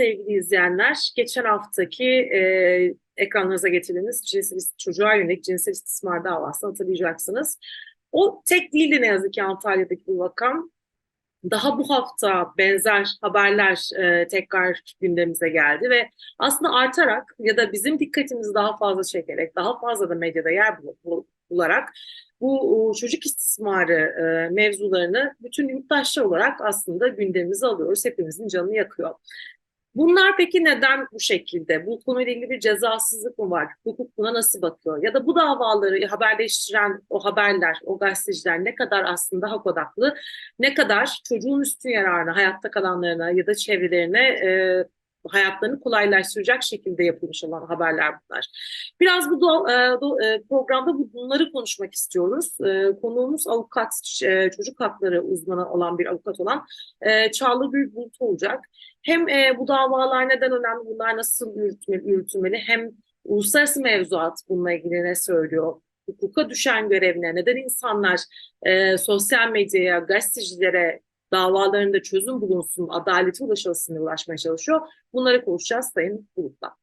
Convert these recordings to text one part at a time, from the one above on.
Sevgili izleyenler. Geçen haftaki e, ekranlarınıza getirdiğimiz cinsel çocuğa yönelik cinsel istismar davasını hatırlayacaksınız. O tek değildi ne yazık ki Antalya'daki bu vakam. Daha bu hafta benzer haberler e, tekrar gündemimize geldi ve aslında artarak ya da bizim dikkatimizi daha fazla çekerek, daha fazla da medyada yer bul- bularak bu çocuk istismarı e, mevzularını bütün yurttaşlar olarak aslında gündemimize alıyoruz. Hepimizin canını yakıyor. Bunlar peki neden bu şekilde? Bu konuyla ilgili bir cezasızlık mı var? Hukuk buna nasıl bakıyor? Ya da bu davaları haberleştiren o haberler, o gazeteciler ne kadar aslında hak odaklı, ne kadar çocuğun üstün yararına, hayatta kalanlarına ya da çevrelerine e, hayatlarını kolaylaştıracak şekilde yapılmış olan haberler bunlar. Biraz bu do, e, do, e, programda bunları konuşmak istiyoruz. E, konuğumuz avukat, e, çocuk hakları uzmanı olan bir avukat olan e, Çağla Gül olacak. Hem e, bu davalar neden önemli, bunlar nasıl yürütmeli, yürütülmeli, hem uluslararası mevzuat bununla ilgili ne söylüyor, hukuka düşen görevine, neden insanlar e, sosyal medyaya, gazetecilere davalarında çözüm bulunsun, adalete ulaşılsın ulaşmaya çalışıyor. Bunları konuşacağız Sayın Bulut'la.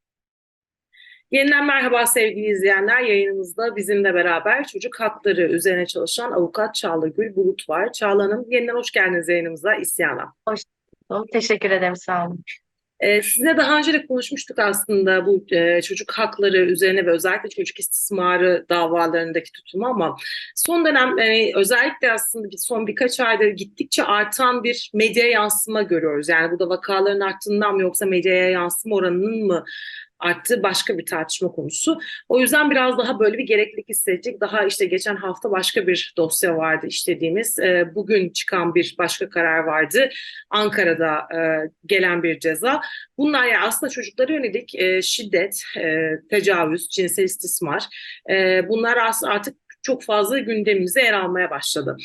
Yeniden merhaba sevgili izleyenler. Yayınımızda bizimle beraber çocuk hakları üzerine çalışan avukat Çağla Gül Bulut var. Çağla Hanım yeniden hoş geldiniz yayınımıza İsyan'a. Hoş buldum. Teşekkür ederim. Sağ olun. Ee, sizinle daha önce de konuşmuştuk aslında bu e, çocuk hakları üzerine ve özellikle çocuk istismarı davalarındaki tutumu ama son dönem e, özellikle aslında bir son birkaç aydır gittikçe artan bir medya yansıma görüyoruz. Yani bu da vakaların arttığından mı yoksa medyaya yansıma oranının mı arttı başka bir tartışma konusu. O yüzden biraz daha böyle bir gereklilik hissedecek. Daha işte geçen hafta başka bir dosya vardı işlediğimiz. E, bugün çıkan bir başka karar vardı. Ankara'da e, gelen bir ceza. Bunlar yani aslında çocuklara yönelik e, şiddet, e, tecavüz, cinsel istismar. E, bunlar artık çok fazla gündemimize yer almaya başladı.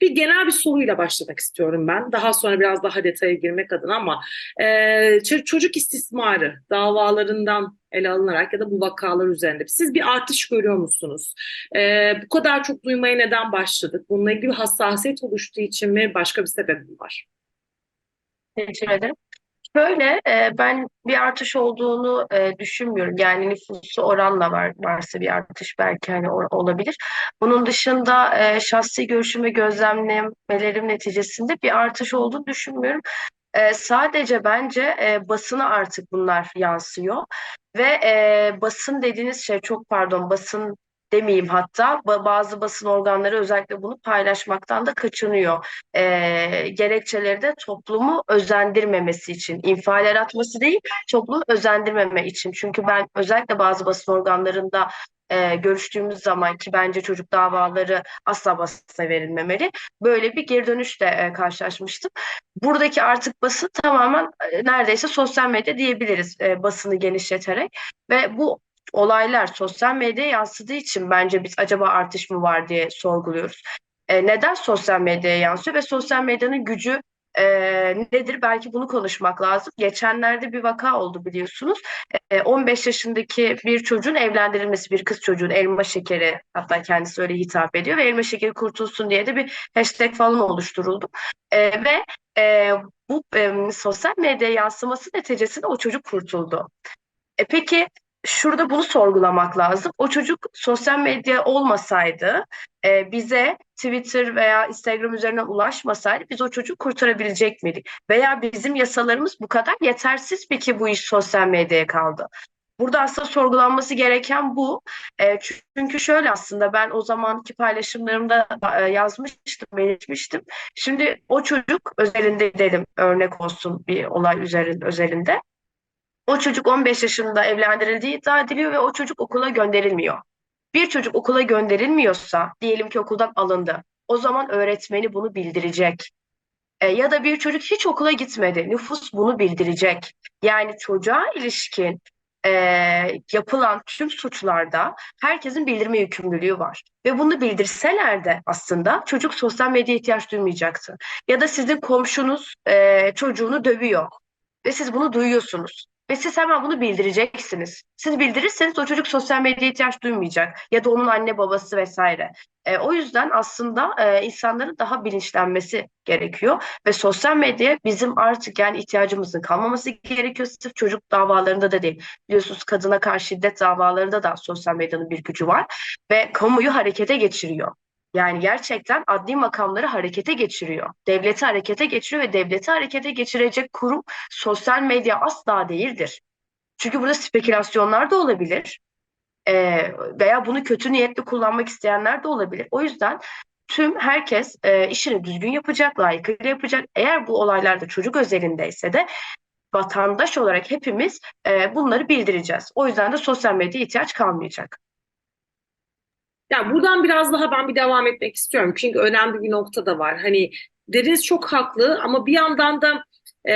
Bir genel bir soruyla başlamak istiyorum ben. Daha sonra biraz daha detaya girmek adına ama e, çocuk istismarı davalarından ele alınarak ya da bu vakalar üzerinde siz bir artış görüyor musunuz? E, bu kadar çok duymaya neden başladık? Bununla ilgili hassasiyet oluştuğu için mi başka bir sebep mi var? Teşekkür ederim. Şöyle e, ben bir artış olduğunu e, düşünmüyorum. Yani nüfusu oranla var varsa bir artış belki hani olabilir. Bunun dışında e, şahsi görüşüm ve gözlemlemelerim neticesinde bir artış olduğunu düşünmüyorum. E, sadece bence e, basına artık bunlar yansıyor ve e, basın dediğiniz şey çok pardon basın demeyeyim hatta bazı basın organları özellikle bunu paylaşmaktan da kaçınıyor. E, gerekçeleri de toplumu özendirmemesi için, infial atması değil, toplumu özendirmeme için. Çünkü ben özellikle bazı basın organlarında e, görüştüğümüz zaman ki bence çocuk davaları asla basına verilmemeli. Böyle bir geri dönüşle e, karşılaşmıştım. Buradaki artık basın tamamen e, neredeyse sosyal medya diyebiliriz e, basını genişleterek ve bu olaylar sosyal medyaya yansıdığı için bence biz acaba artış mı var diye sorguluyoruz. E, neden sosyal medyaya yansıyor ve sosyal medyanın gücü e, nedir? Belki bunu konuşmak lazım. Geçenlerde bir vaka oldu biliyorsunuz. E, 15 yaşındaki bir çocuğun evlendirilmesi, bir kız çocuğun elma şekeri hatta kendisi öyle hitap ediyor ve elma şekeri kurtulsun diye de bir hashtag falan oluşturuldu. E, ve e, bu e, sosyal medya yansıması neticesinde o çocuk kurtuldu. E, peki şurada bunu sorgulamak lazım. O çocuk sosyal medya olmasaydı, e, bize Twitter veya Instagram üzerinden ulaşmasaydı biz o çocuğu kurtarabilecek miydik? Veya bizim yasalarımız bu kadar yetersiz mi ki bu iş sosyal medyaya kaldı? Burada aslında sorgulanması gereken bu. E, çünkü şöyle aslında ben o zamanki paylaşımlarımda e, yazmıştım, belirtmiştim. Şimdi o çocuk özelinde dedim örnek olsun bir olay üzerinde özelinde. O çocuk 15 yaşında evlendirildiği iddia ediliyor ve o çocuk okula gönderilmiyor. Bir çocuk okula gönderilmiyorsa, diyelim ki okuldan alındı. O zaman öğretmeni bunu bildirecek. E, ya da bir çocuk hiç okula gitmedi. Nüfus bunu bildirecek. Yani çocuğa ilişkin e, yapılan tüm suçlarda herkesin bildirme yükümlülüğü var. Ve bunu bildirseler de aslında çocuk sosyal medya ihtiyaç duymayacaktı. Ya da sizin komşunuz e, çocuğunu dövüyor ve siz bunu duyuyorsunuz. Ve siz hemen bunu bildireceksiniz. Siz bildirirseniz o çocuk sosyal medyaya ihtiyaç duymayacak ya da onun anne babası vesaire. E, o yüzden aslında e, insanların daha bilinçlenmesi gerekiyor ve sosyal medya bizim artık yani ihtiyacımızın kalmaması gerekiyor. Sırf çocuk davalarında da değil. Biliyorsunuz kadına karşı şiddet davalarında da sosyal medyanın bir gücü var ve kamuyu harekete geçiriyor. Yani gerçekten adli makamları harekete geçiriyor. Devleti harekete geçiriyor ve devleti harekete geçirecek kurum sosyal medya asla değildir. Çünkü burada spekülasyonlar da olabilir. Ee, veya bunu kötü niyetli kullanmak isteyenler de olabilir. O yüzden tüm herkes e, işini düzgün yapacak, layıkıyla yapacak. Eğer bu olaylarda çocuk özelindeyse de vatandaş olarak hepimiz e, bunları bildireceğiz. O yüzden de sosyal medyaya ihtiyaç kalmayacak. Ya buradan biraz daha ben bir devam etmek istiyorum. Çünkü önemli bir nokta da var. Hani dediniz çok haklı ama bir yandan da e,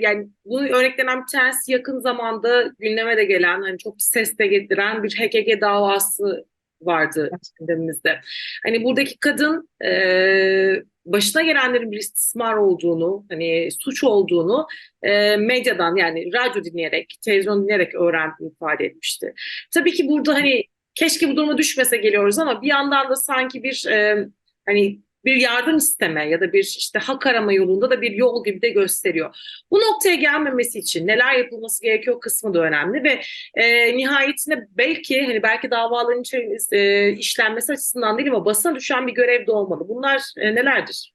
yani bunu örneklenen bir tanesi yakın zamanda gündeme de gelen hani çok ses de getiren bir HKG davası vardı gündemimizde. Hani buradaki kadın e, başına gelenlerin bir istismar olduğunu, hani suç olduğunu e, medyadan yani radyo dinleyerek, televizyon dinleyerek öğrendiğini ifade etmişti. Tabii ki burada hani keşke bu duruma düşmese geliyoruz ama bir yandan da sanki bir e, hani bir yardım isteme ya da bir işte hak arama yolunda da bir yol gibi de gösteriyor. Bu noktaya gelmemesi için neler yapılması gerekiyor kısmı da önemli ve e, nihayetinde belki hani belki davaların e, işlenmesi açısından değil ama basına düşen bir görev de olmalı. Bunlar e, nelerdir?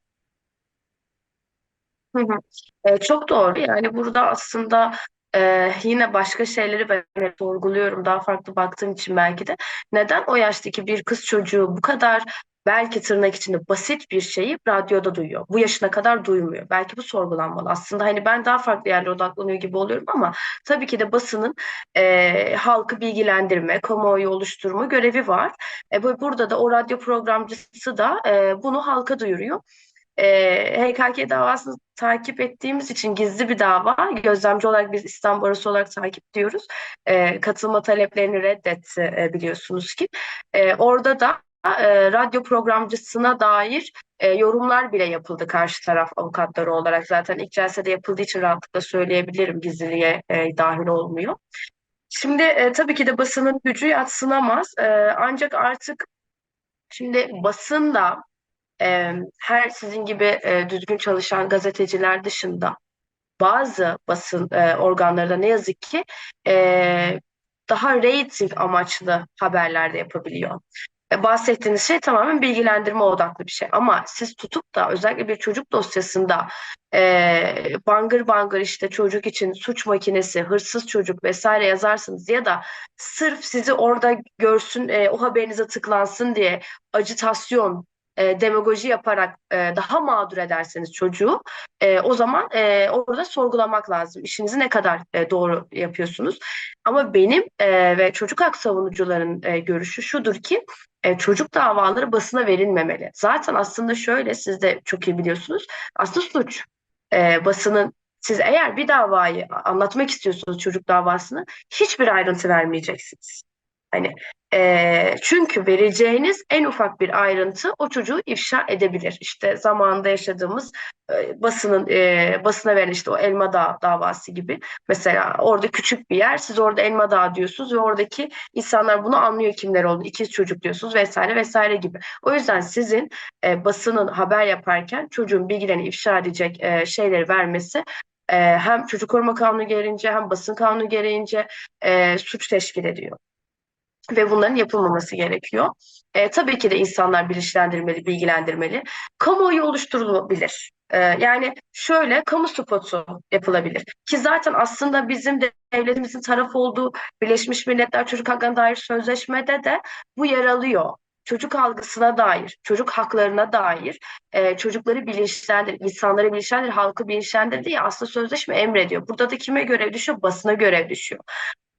Hı hı. E, çok doğru. Yani burada aslında e, yine başka şeyleri ben sorguluyorum. Daha farklı baktığım için belki de. Neden o yaştaki bir kız çocuğu bu kadar belki tırnak içinde basit bir şeyi radyoda duyuyor. Bu yaşına kadar duymuyor. Belki bu sorgulanmalı. Aslında hani ben daha farklı yerlere odaklanıyor gibi oluyorum ama tabii ki de basının e, halkı bilgilendirme, kamuoyu oluşturma görevi var. E, bu- burada da o radyo programcısı da e, bunu halka duyuruyor. E, HKK davasını takip ettiğimiz için gizli bir dava. Gözlemci olarak biz İstanbul Barosu olarak takip diyoruz. E, katılma taleplerini reddetti e, biliyorsunuz ki. E, orada da e, radyo programcısına dair e, yorumlar bile yapıldı karşı taraf avukatları olarak. Zaten ilk celsede yapıldığı için rahatlıkla söyleyebilirim gizliliğe e, dahil olmuyor. Şimdi e, tabii ki de basının gücü yadsınamaz. E, ancak artık şimdi basın da e, her sizin gibi e, düzgün çalışan gazeteciler dışında bazı basın e, organları da ne yazık ki e, daha reyting amaçlı haberler de yapabiliyor. E, bahsettiğiniz şey tamamen bilgilendirme odaklı bir şey. Ama siz tutup da özellikle bir çocuk dosyasında e, bangır bangır işte çocuk için suç makinesi, hırsız çocuk vesaire yazarsınız ya da sırf sizi orada görsün, e, o haberinize tıklansın diye acitasyon, e, demagoji yaparak e, daha mağdur ederseniz çocuğu e, o zaman e, orada sorgulamak lazım. İşinizi ne kadar e, doğru yapıyorsunuz. Ama benim e, ve çocuk hak savunucuların e, görüşü şudur ki e, çocuk davaları basına verilmemeli. Zaten aslında şöyle siz de çok iyi biliyorsunuz. Aslında suç. E, basının siz eğer bir davayı anlatmak istiyorsunuz çocuk davasını hiçbir ayrıntı vermeyeceksiniz. Hani e, çünkü vereceğiniz en ufak bir ayrıntı o çocuğu ifşa edebilir. İşte zamanında yaşadığımız e, basının e, basına verilen işte o Elma Dağı davası gibi. Mesela orada küçük bir yer, siz orada Elma Dağı diyorsunuz ve oradaki insanlar bunu anlıyor kimler oldu, ikiz çocuk diyorsunuz vesaire vesaire gibi. O yüzden sizin e, basının haber yaparken çocuğun bilgilerini ifşa edecek e, şeyleri vermesi e, hem çocuk koruma kanunu gereğince hem basın kanunu gereğince e, suç teşkil ediyor ve bunların yapılmaması gerekiyor. E, tabii ki de insanlar bilinçlendirmeli, bilgilendirmeli. Kamuoyu oluşturulabilir. E, yani şöyle kamu spotu yapılabilir. Ki zaten aslında bizim de devletimizin tarafı olduğu Birleşmiş Milletler Çocuk Haklarına dair sözleşmede de bu yer alıyor. Çocuk algısına dair, çocuk haklarına dair e, çocukları bilinçlendir, insanları bilinçlendir, halkı bilinçlendir diye aslında sözleşme emrediyor. Burada da kime görev düşüyor? Basına görev düşüyor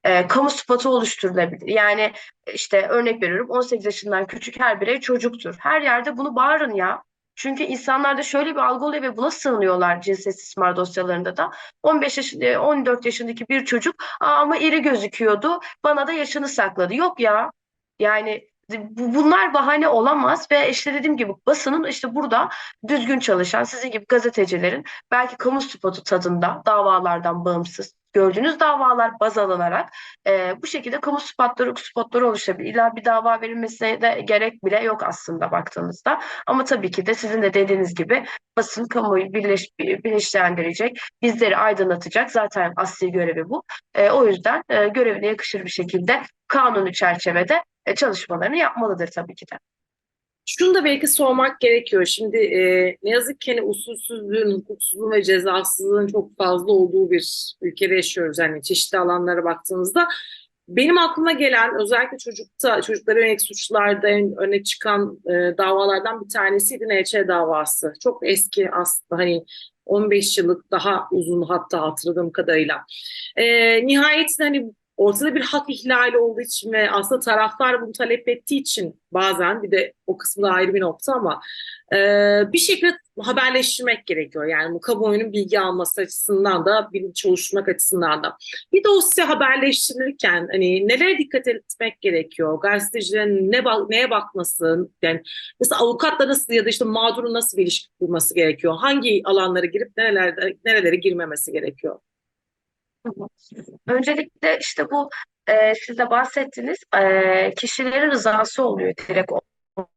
e, kamu spotu oluşturulabilir. Yani işte örnek veriyorum 18 yaşından küçük her birey çocuktur. Her yerde bunu bağırın ya. Çünkü insanlarda şöyle bir algı oluyor ve buna sığınıyorlar cinsel istismar dosyalarında da. 15 yaşında, 14 yaşındaki bir çocuk ama iri gözüküyordu. Bana da yaşını sakladı. Yok ya. Yani bunlar bahane olamaz ve işte dediğim gibi basının işte burada düzgün çalışan sizin gibi gazetecilerin belki kamu spotu tadında davalardan bağımsız gördüğünüz davalar baz alınarak e, bu şekilde kamu spotları, spotları oluşabilir. İlla bir dava verilmesine de gerek bile yok aslında baktığınızda. Ama tabii ki de sizin de dediğiniz gibi basın kamuoyu birleş, bilinçlendirecek, bizleri aydınlatacak. Zaten asli görevi bu. E, o yüzden e, görevine yakışır bir şekilde kanuni çerçevede çalışmalarını yapmalıdır tabii ki de. Şunu da belki sormak gerekiyor. Şimdi e, ne yazık ki hani usulsüzlüğün, hukuksuzluğun ve cezasızlığın çok fazla olduğu bir ülkede yaşıyoruz. Yani çeşitli alanlara baktığımızda. Benim aklıma gelen özellikle çocukta, çocuklara yönelik suçlarda öne çıkan e, davalardan bir tanesiydi NÇ davası. Çok eski aslında hani 15 yıllık daha uzun hatta hatırladığım kadarıyla. E, nihayetinde hani ortada bir hak ihlali olduğu için ve aslında taraflar bunu talep ettiği için bazen bir de o kısmı da ayrı bir nokta ama e, bir şekilde haberleştirmek gerekiyor. Yani bu kamuoyunun bilgi alması açısından da bilinç oluşturmak açısından da. Bir dosya haberleştirilirken hani nelere dikkat etmek gerekiyor? Gazetecilerin ne bak- neye bakması, yani mesela avukatla nasıl ya da işte mağdurun nasıl bir ilişki kurması gerekiyor? Hangi alanlara girip nerelerde, nerelere girmemesi gerekiyor? Öncelikle işte bu e, siz de bahsettiniz e, kişilerin rızası oluyor direkt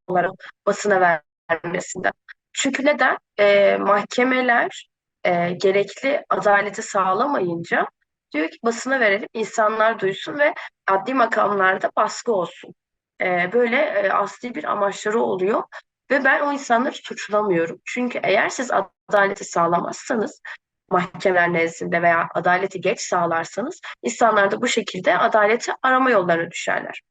olarak basına vermesinde. Çünkü neden? E, mahkemeler e, gerekli adaleti sağlamayınca diyor ki basına verelim, insanlar duysun ve adli makamlarda baskı olsun. E, böyle e, asli bir amaçları oluyor ve ben o insanları suçlamıyorum. Çünkü eğer siz adaleti sağlamazsanız mahkemeler nezdinde veya adaleti geç sağlarsanız insanlar da bu şekilde adaleti arama yollarına düşerler.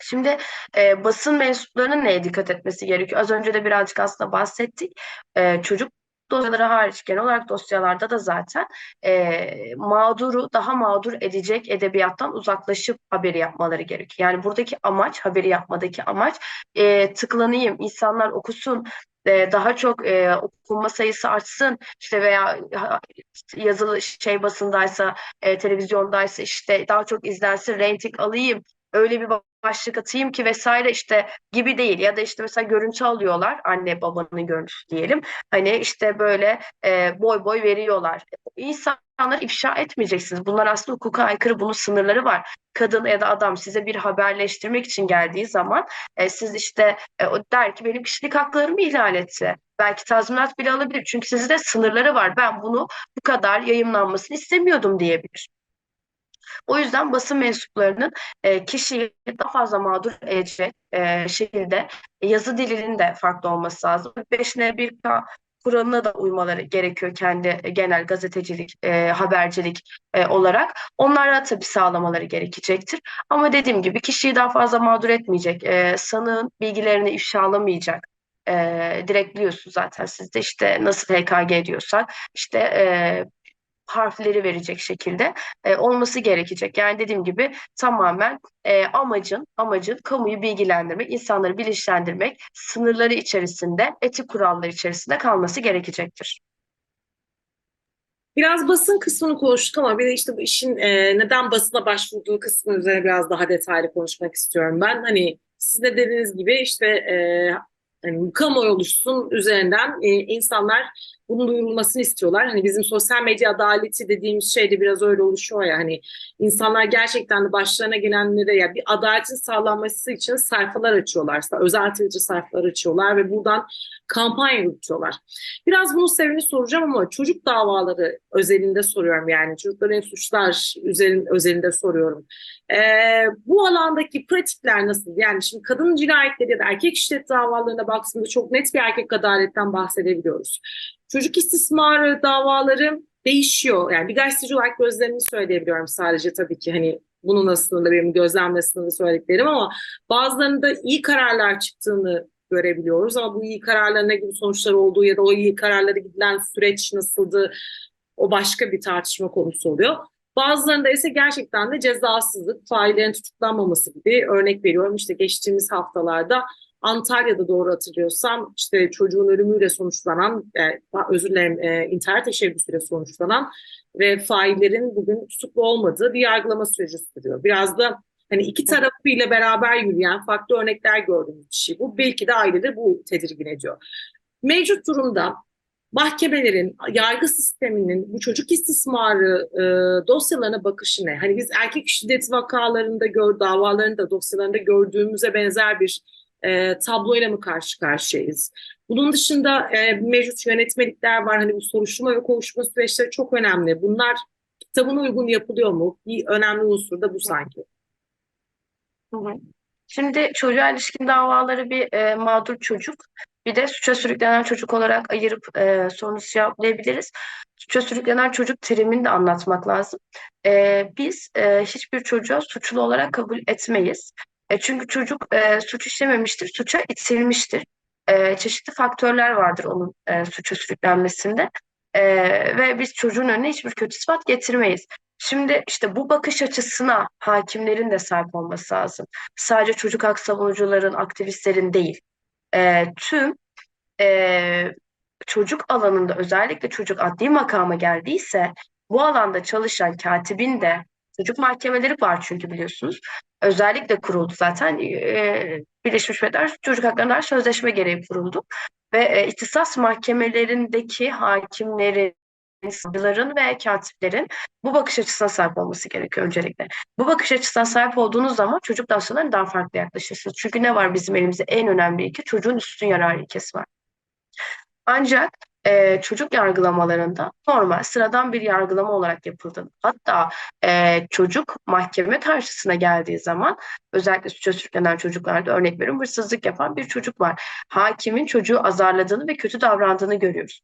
Şimdi e, basın mensuplarının neye dikkat etmesi gerekiyor? Az önce de birazcık aslında bahsettik. E, çocuk dosyaları hariç genel olarak dosyalarda da zaten e, mağduru daha mağdur edecek edebiyattan uzaklaşıp haberi yapmaları gerekiyor. Yani buradaki amaç, haberi yapmadaki amaç e, tıklanayım, insanlar okusun, e, daha çok e, okunma sayısı artsın işte veya yazılı şey basındaysa e, televizyondaysa işte daha çok izlensin reyting alayım öyle bir başlık atayım ki vesaire işte gibi değil. Ya da işte mesela görüntü alıyorlar anne babanın görüntüsü diyelim. Hani işte böyle e, boy boy veriyorlar. İnsanlar ifşa etmeyeceksiniz. Bunlar aslında hukuka aykırı bunun sınırları var. Kadın ya da adam size bir haberleştirmek için geldiği zaman e, siz işte e, der ki benim kişilik haklarımı ihlal etti belki tazminat bile alabilir. Çünkü sizde sınırları var. Ben bunu bu kadar yayınlanmasını istemiyordum diyebilir. O yüzden basın mensuplarının e, kişiyi daha fazla mağdur edecek e, şekilde yazı dilinin de farklı olması lazım. 5N1K kuralına da uymaları gerekiyor kendi genel gazetecilik, e, habercilik e, olarak. Onlara tabii sağlamaları gerekecektir. Ama dediğim gibi kişiyi daha fazla mağdur etmeyecek, e, sanığın bilgilerini ifşalamayacak, e, direkt biliyorsunuz zaten sizde işte nasıl HKG diyorsak işte e, harfleri verecek şekilde e, olması gerekecek. Yani dediğim gibi tamamen e, amacın amacın kamuyu bilgilendirmek, insanları bilinçlendirmek, sınırları içerisinde, etik kuralları içerisinde kalması gerekecektir. Biraz basın kısmını konuştuk ama bir de işte bu işin e, neden basına başvurduğu kısmı üzerine biraz daha detaylı konuşmak istiyorum. Ben hani siz de dediğiniz gibi işte e, hani, kamuoyu oluşsun üzerinden e, insanlar bunun duyurulmasını istiyorlar. Hani bizim sosyal medya adaleti dediğimiz şey de biraz öyle oluşuyor ya hani insanlar gerçekten de başlarına gelenlere ya bir adaletin sağlanması için sayfalar açıyorlar. Özel Twitter sayfalar açıyorlar ve buradan kampanya yürütüyorlar. Biraz bunun sebebini soracağım ama çocuk davaları özelinde soruyorum yani çocukların suçlar üzerin, özelinde soruyorum. Ee, bu alandaki pratikler nasıl? Yani şimdi kadın cinayetleri ya da erkek şiddet davalarına baktığımda çok net bir erkek adaletten bahsedebiliyoruz. Çocuk istismarı davaları değişiyor. Yani bir gazeteci olarak gözlemimi söyleyebiliyorum sadece tabii ki hani bunun aslında benim gözlemle sınırlı söylediklerim ama bazılarında iyi kararlar çıktığını görebiliyoruz ama bu iyi kararların ne gibi sonuçlar olduğu ya da o iyi kararlara gidilen süreç nasıldı o başka bir tartışma konusu oluyor. Bazılarında ise gerçekten de cezasızlık, faillerin tutuklanmaması gibi örnek veriyorum. İşte geçtiğimiz haftalarda Antalya'da doğru hatırlıyorsam işte çocuğun ölümüyle sonuçlanan, e, özür dilerim e, intihar teşebbüsüyle sonuçlanan ve faillerin bugün tutuklu olmadığı bir yargılama süreci sürüyor. Biraz da Hani iki tarafıyla beraber yürüyen farklı örnekler gördüğümüz bir şey bu. Belki de ailede bu tedirgin ediyor. Mevcut durumda mahkemelerin, yargı sisteminin bu çocuk istismarı e, dosyalarına bakışı ne? Hani biz erkek şiddet vakalarında gör, davalarında, dosyalarında gördüğümüze benzer bir e, tabloyla mı karşı karşıyayız? Bunun dışında e, mevcut yönetmelikler var. Hani bu soruşturma ve kovuşma süreçleri çok önemli. Bunlar kitabına uygun yapılıyor mu? Bir önemli unsur da bu sanki. Şimdi çocuğa ilişkin davaları bir e, mağdur çocuk, bir de suça sürüklenen çocuk olarak ayırıp e, sorunuzu cevaplayabiliriz. Suça sürüklenen çocuk terimini de anlatmak lazım. E, biz e, hiçbir çocuğa suçlu olarak kabul etmeyiz. E, çünkü çocuk e, suç işlememiştir, suça itilmiştir. E, çeşitli faktörler vardır onun e, suça sürüklenmesinde. E, ve biz çocuğun önüne hiçbir kötü sıfat getirmeyiz. Şimdi işte bu bakış açısına hakimlerin de sahip olması lazım. Sadece çocuk hak savunucuların, aktivistlerin değil. E, tüm e, çocuk alanında özellikle çocuk adli makama geldiyse bu alanda çalışan katibin de çocuk mahkemeleri var çünkü biliyorsunuz. Özellikle kuruldu zaten. E, Birleşmiş Milletler Çocuk Haklarına dair Sözleşme gereği kuruldu. Ve e, ihtisas mahkemelerindeki hakimlerin savcıların ve katiplerin bu bakış açısına sahip olması gerekiyor öncelikle. Bu bakış açısına sahip olduğunuz zaman çocuk dosyalarına daha farklı yaklaşırsınız. Çünkü ne var bizim elimizde en önemli iki? Çocuğun üstün yararı ilkesi var. Ancak e, çocuk yargılamalarında normal sıradan bir yargılama olarak yapıldığını hatta e, çocuk mahkeme karşısına geldiği zaman özellikle suça sürüklenen çocuklarda örnek veriyorum hırsızlık yapan bir çocuk var. Hakimin çocuğu azarladığını ve kötü davrandığını görüyoruz.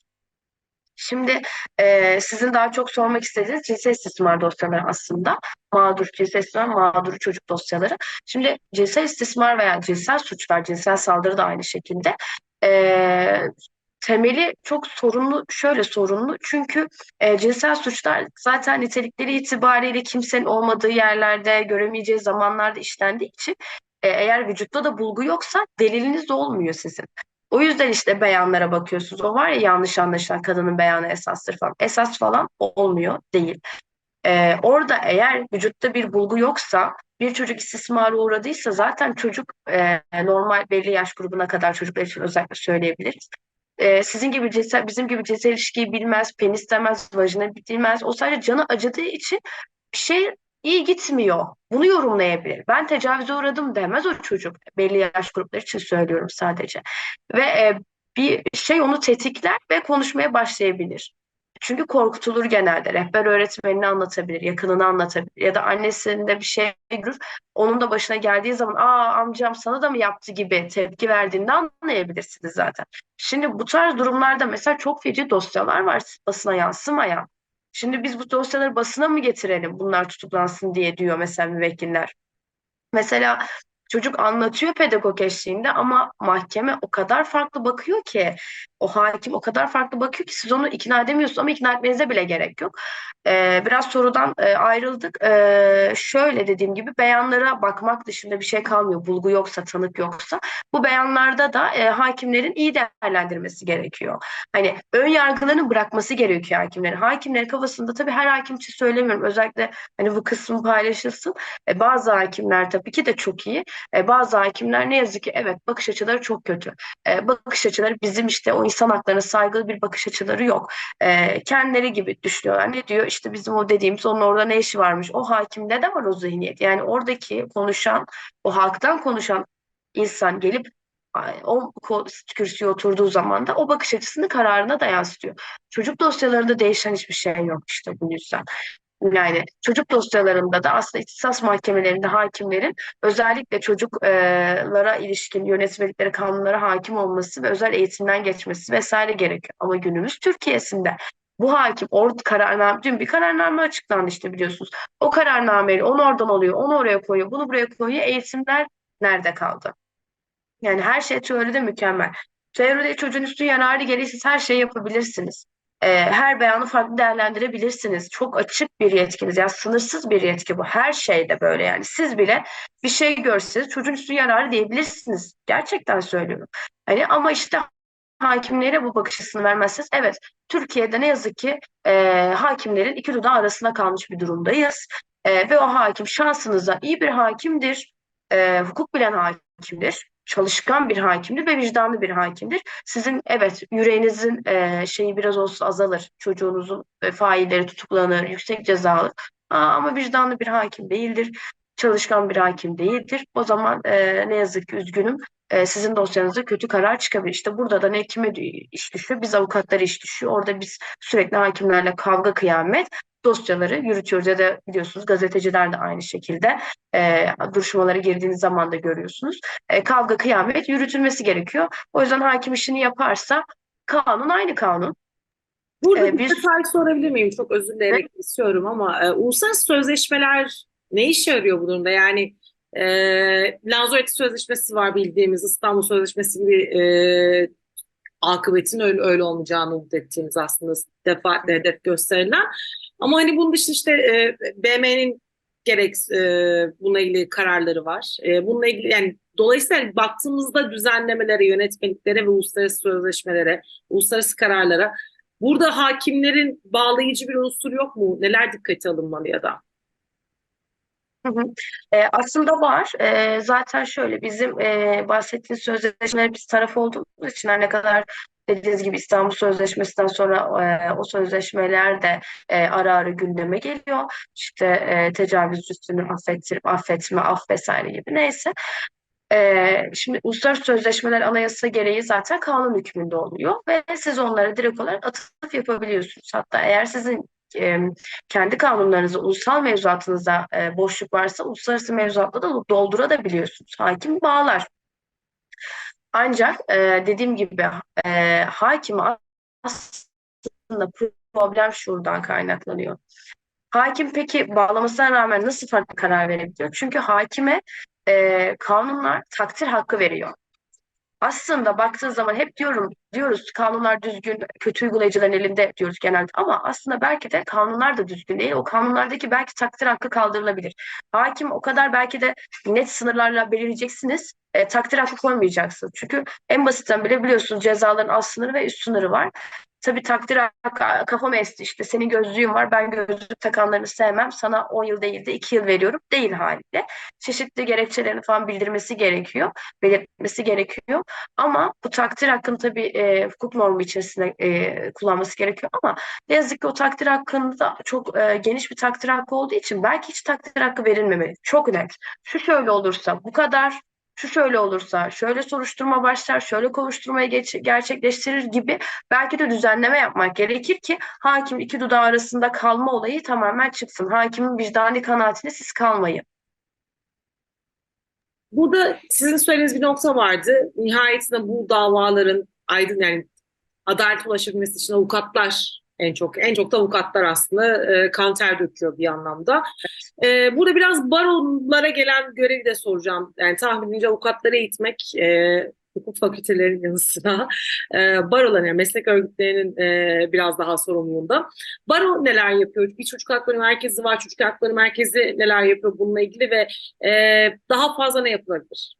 Şimdi e, sizin daha çok sormak istediğiniz cinsel istismar dosyaları aslında. Mağdur, cinsel istismar, mağdur çocuk dosyaları. Şimdi cinsel istismar veya cinsel suçlar, cinsel saldırı da aynı şekilde. E, temeli çok sorunlu, şöyle sorunlu. Çünkü e, cinsel suçlar zaten nitelikleri itibariyle kimsenin olmadığı yerlerde, göremeyeceği zamanlarda işlendiği için e, eğer vücutta da bulgu yoksa deliliniz olmuyor sizin. O yüzden işte beyanlara bakıyorsunuz. O var ya yanlış anlaşılan kadının beyanı esastır falan. Esas falan olmuyor, değil. Ee, orada eğer vücutta bir bulgu yoksa, bir çocuk istismara uğradıysa zaten çocuk e, normal belli yaş grubuna kadar çocuklar için özellikle söyleyebiliriz. Ee, sizin gibi cinsel, bizim gibi cinsel ilişkiyi bilmez, penis demez, vajina bilmez. O sadece canı acıdığı için bir şey iyi gitmiyor. Bunu yorumlayabilir. Ben tecavüze uğradım demez o çocuk. Belli yaş grupları için söylüyorum sadece. Ve e, bir şey onu tetikler ve konuşmaya başlayabilir. Çünkü korkutulur genelde. Rehber öğretmenini anlatabilir, yakınını anlatabilir ya da annesinde bir şey görür. Onun da başına geldiği zaman aa amcam sana da mı yaptı gibi tepki verdiğinde anlayabilirsiniz zaten. Şimdi bu tarz durumlarda mesela çok feci dosyalar var basına yansımayan. Şimdi biz bu dosyaları basına mı getirelim bunlar tutuklansın diye diyor mesela müvekkiller. Mesela çocuk anlatıyor pedagog eşliğinde ama mahkeme o kadar farklı bakıyor ki o hakim o kadar farklı bakıyor ki siz onu ikna edemiyorsunuz ama ikna etmenize bile gerek yok. Ee, biraz sorudan e, ayrıldık. Ee, şöyle dediğim gibi beyanlara bakmak dışında bir şey kalmıyor. Bulgu yoksa, tanık yoksa. Bu beyanlarda da e, hakimlerin iyi değerlendirmesi gerekiyor. Hani ön yargılarını bırakması gerekiyor hakimlerin. Hakimlerin kafasında tabii her hakim için söylemiyorum. Özellikle hani bu kısmı paylaşılsın. E, bazı hakimler tabii ki de çok iyi. E, bazı hakimler ne yazık ki evet bakış açıları çok kötü. E, bakış açıları bizim işte o insan haklarına saygılı bir bakış açıları yok. E, kendileri gibi düşünüyorlar. Ne diyor? İşte bizim o dediğimiz onun orada ne işi varmış? O hakimde de var o zihniyet. Yani oradaki konuşan, o halktan konuşan insan gelip o kürsüye oturduğu zaman da o bakış açısını kararına da yansıtıyor. Çocuk dosyalarında değişen hiçbir şey yok işte bu yüzden. Yani çocuk dosyalarında da aslında ihtisas mahkemelerinde hakimlerin özellikle çocuklara ilişkin yönetmelikleri, kanunlara hakim olması ve özel eğitimden geçmesi vesaire gerekiyor. Ama günümüz Türkiye'sinde bu hakim orada kararname, dün bir kararname açıklandı işte biliyorsunuz. O kararnameyi onu oradan alıyor, onu oraya koyuyor, bunu buraya koyuyor. Eğitimler nerede kaldı? Yani her şey teoride mükemmel. Teoride çocuğun üstün yararı gereği siz her şeyi yapabilirsiniz. Ee, her beyanı farklı değerlendirebilirsiniz. Çok açık bir yetkiniz. Yani sınırsız bir yetki bu. Her şeyde böyle yani. Siz bile bir şey görseniz çocuğun üstün yararı diyebilirsiniz. Gerçekten söylüyorum. Hani ama işte hakimlere bu bakış açısını vermezseniz evet Türkiye'de ne yazık ki e, hakimlerin iki dudağı arasında kalmış bir durumdayız. E, ve o hakim şansınıza iyi bir hakimdir, e, hukuk bilen hakimdir, çalışkan bir hakimdir ve vicdanlı bir hakimdir. Sizin evet yüreğinizin e, şeyi biraz olsa azalır. Çocuğunuzun e, failleri tutuklanır, yüksek ceza alır. Ama vicdanlı bir hakim değildir. Çalışkan bir hakim değildir. O zaman e, ne yazık ki üzgünüm. e, sizin dosyanıza kötü karar çıkabilir. İşte burada da ne kime iş düşüyor? Biz avukatlara iş düşüyor. Orada biz sürekli hakimlerle kavga kıyamet dosyaları yürütüyoruz ya da biliyorsunuz gazeteciler de aynı şekilde e, duruşmalara girdiğiniz zaman da görüyorsunuz. E, kavga kıyamet yürütülmesi gerekiyor. O yüzden hakim işini yaparsa kanun aynı kanun. Burada Ee, bir detay sorabilir miyim? Çok özür dileyerek istiyorum ama e, uluslararası sözleşmeler ne işe yarıyor bu durumda? Yani e, Lanzarote Sözleşmesi var bildiğimiz İstanbul Sözleşmesi gibi e, akıbetin öyle, öyle olmayacağını umut ettiğimiz aslında defaatle hedef gösterilen. Ama hani bunun dışında işte e, BM'nin gerek e, bununla ilgili kararları var. E, bununla ilgili yani dolayısıyla baktığımızda düzenlemelere, yönetmeliklere ve uluslararası sözleşmelere, uluslararası kararlara Burada hakimlerin bağlayıcı bir unsur yok mu? Neler dikkate alınmalı ya da? E, aslında var. E, zaten şöyle bizim e, bahsettiğiniz sözleşmelere biz taraf olduğumuz için her ne kadar dediğiniz gibi İstanbul Sözleşmesi'nden sonra e, o sözleşmeler de e, ara ara gündeme geliyor. İşte e, tecavüz üstünü affettirip affetme, af vesaire gibi neyse. E, şimdi uluslararası sözleşmeler anayasa gereği zaten kanun hükmünde oluyor ve siz onlara direkt olarak atıf yapabiliyorsunuz. Hatta eğer sizin e, kendi kanunlarınızda, ulusal mevzuatınızda e, boşluk varsa uluslararası mevzuatla da doldurabiliyorsunuz. Hakim bağlar. Ancak e, dediğim gibi e, hakim aslında problem şuradan kaynaklanıyor. Hakim peki bağlamasına rağmen nasıl farklı karar verebiliyor? Çünkü hakime e, kanunlar takdir hakkı veriyor. Aslında baktığın zaman hep diyorum diyoruz kanunlar düzgün, kötü uygulayıcıların elinde diyoruz genelde ama aslında belki de kanunlar da düzgün değil. O kanunlardaki belki takdir hakkı kaldırılabilir. Hakim o kadar belki de net sınırlarla belirleyeceksiniz. E, takdir hakkı koymayacaksınız. Çünkü en basitten bile biliyorsunuz cezaların alt sınırı ve üst sınırı var. Tabii takdir kafam esti işte senin gözlüğün var ben gözlük takanlarını sevmem sana 10 yıl değil de 2 yıl veriyorum değil haliyle. Çeşitli gerekçelerini falan bildirmesi gerekiyor, belirtmesi gerekiyor. Ama bu takdir hakkını tabii e, hukuk normu içerisinde e, kullanması gerekiyor ama ne yazık ki o takdir hakkında çok e, geniş bir takdir hakkı olduğu için belki hiç takdir hakkı verilmemeli. Çok net. Şu şöyle olursa bu kadar, şu şöyle olursa şöyle soruşturma başlar, şöyle kovuşturmayı geç, gerçekleştirir gibi belki de düzenleme yapmak gerekir ki hakim iki dudağı arasında kalma olayı tamamen çıksın. Hakimin vicdani kanaatine siz kalmayın. Burada sizin söylediğiniz bir nokta vardı. Nihayetinde bu davaların aydın yani adalet ulaşabilmesi için avukatlar en çok en çok da avukatlar aslında e, kan döküyor bir anlamda. E, burada biraz baronlara gelen görevi de soracağım. Yani tahminimce avukatları eğitmek e, hukuk fakültelerinin yanı sıra e, baroların yani meslek örgütlerinin e, biraz daha sorumluluğunda. Baro neler yapıyor? Bir çocuk hakları merkezi var. Çocuk hakları merkezi neler yapıyor bununla ilgili ve e, daha fazla ne yapılabilir?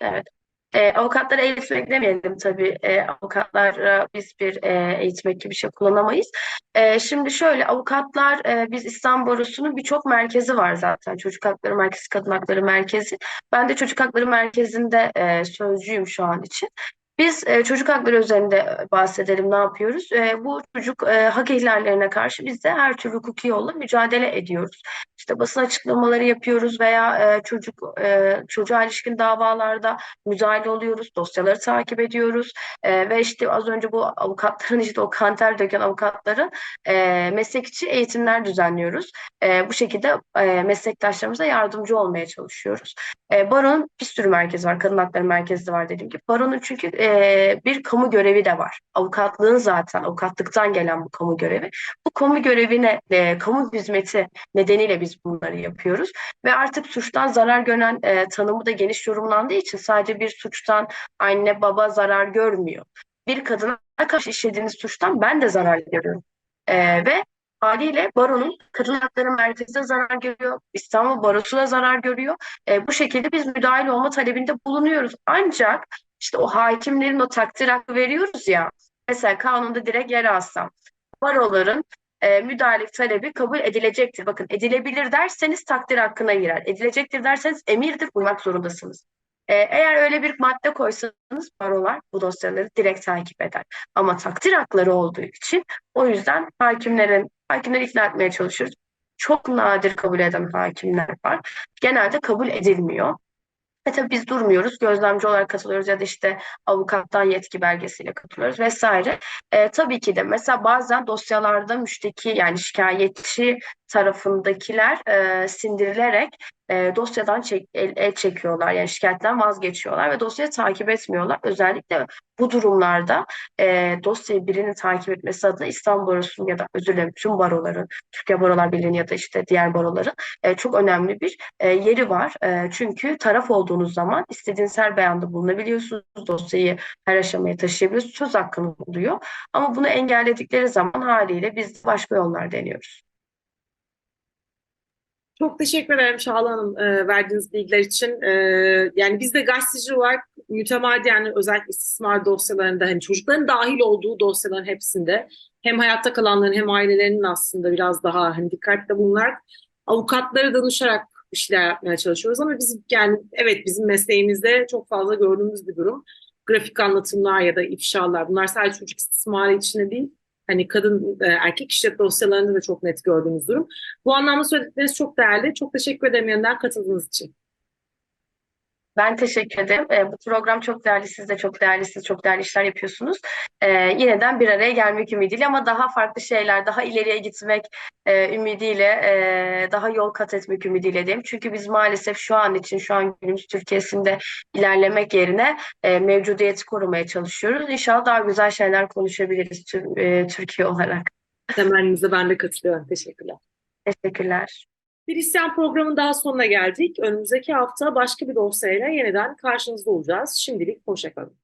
Evet. E, avukatları eğitmek demeyelim tabii. E, avukatlara biz bir e, eğitmek gibi bir şey kullanamayız. E, şimdi şöyle avukatlar e, biz İstanbul Barosu'nun birçok merkezi var zaten. Çocuk Hakları Merkezi, Kadın Hakları Merkezi. Ben de Çocuk Hakları Merkezi'nde e, sözcüyüm şu an için. Biz e, çocuk hakları üzerinde bahsedelim ne yapıyoruz? E, bu çocuk e, hak ihlallerine karşı biz de her türlü hukuki yolla mücadele ediyoruz. İşte basın açıklamaları yapıyoruz veya e, çocuk e, çocuğa ilişkin davalarda müdahale oluyoruz, dosyaları takip ediyoruz E, ve işte az önce bu avukatların işte o kanter döken avukatların e, meslekçi eğitimler düzenliyoruz. E, bu şekilde e, meslektaşlarımıza yardımcı olmaya çalışıyoruz. E, Baron'un bir sürü merkezi var, kadın hakları merkezi var dediğim gibi. Baron'un çünkü e, bir kamu görevi de var. Avukatlığın zaten, avukatlıktan gelen bu kamu görevi. Bu kamu görevine, e, kamu hizmeti nedeniyle biz bunları yapıyoruz. Ve artık suçtan zarar gören e, tanımı da geniş yorumlandığı için sadece bir suçtan anne baba zarar görmüyor. Bir kadına karşı işlediğiniz suçtan ben de zarar görüyorum. E, ve haliyle baronun kadın hakları merkezinde zarar görüyor. İstanbul Barosu da zarar görüyor. E, bu şekilde biz müdahil olma talebinde bulunuyoruz. Ancak işte o hakimlerin o takdir hakkı veriyoruz ya. Mesela kanunda direkt yer alsam. Baroların e, müdahale talebi kabul edilecektir. Bakın edilebilir derseniz takdir hakkına girer. Edilecektir derseniz emirdir, uymak zorundasınız. E, eğer öyle bir madde koysanız barolar bu dosyaları direkt takip eder. Ama takdir hakları olduğu için o yüzden hakimlerin hakimleri ikna etmeye çalışıyoruz. Çok nadir kabul eden hakimler var. Genelde kabul edilmiyor. Ve tabii biz durmuyoruz. Gözlemci olarak katılıyoruz ya da işte avukattan yetki belgesiyle katılıyoruz vesaire. E, tabii ki de mesela bazen dosyalarda müşteki yani şikayetçi tarafındakiler e, sindirilerek e, dosyadan çek, el, el çekiyorlar. Yani şikayetten vazgeçiyorlar ve dosyayı takip etmiyorlar. Özellikle bu durumlarda e, dosyayı birinin takip etmesi adına İstanbul Barosu'nun ya da özür dilerim tüm baroların, Türkiye Barolar Birliği'nin ya da işte diğer baroların e, çok önemli bir e, yeri var. E, çünkü taraf olduğunuz zaman istediğiniz her beyanda bulunabiliyorsunuz. Dosyayı her aşamaya taşıyabiliyorsunuz. Söz hakkınız oluyor. Ama bunu engelledikleri zaman haliyle biz başka yollar deniyoruz. Çok teşekkür ederim Şahla Hanım e, verdiğiniz bilgiler için. E, yani biz de gazeteci olarak mütemadiyen özellikle istismar dosyalarında hani çocukların dahil olduğu dosyaların hepsinde hem hayatta kalanların hem ailelerinin aslında biraz daha hani dikkatli bulunarak avukatlara danışarak işler yapmaya çalışıyoruz ama bizim yani evet bizim mesleğimizde çok fazla gördüğümüz bir durum. Grafik anlatımlar ya da ifşalar bunlar sadece çocuk istismarı içinde değil hani kadın e, erkek şiddet dosyalarında da çok net gördüğümüz durum. Bu anlamda söyledikleriniz çok değerli. Çok teşekkür ederim yeniden katıldığınız için. Ben teşekkür ederim. E, bu program çok değerli. Siz de çok değerlisiniz. Çok değerli işler yapıyorsunuz. E, yineden bir araya gelmek ümidiyle ama daha farklı şeyler, daha ileriye gitmek e, ümidiyle, e, daha yol kat etmek ümidiyle diyeyim. Çünkü biz maalesef şu an için, şu an günümüz Türkiye'sinde ilerlemek yerine e, mevcudiyeti korumaya çalışıyoruz. İnşallah daha güzel şeyler konuşabiliriz tüm, e, Türkiye olarak. Temenninize ben de katılıyorum. Teşekkürler. Teşekkürler. Bir isyan programının daha sonuna geldik. Önümüzdeki hafta başka bir dosyayla yeniden karşınızda olacağız. Şimdilik hoşçakalın.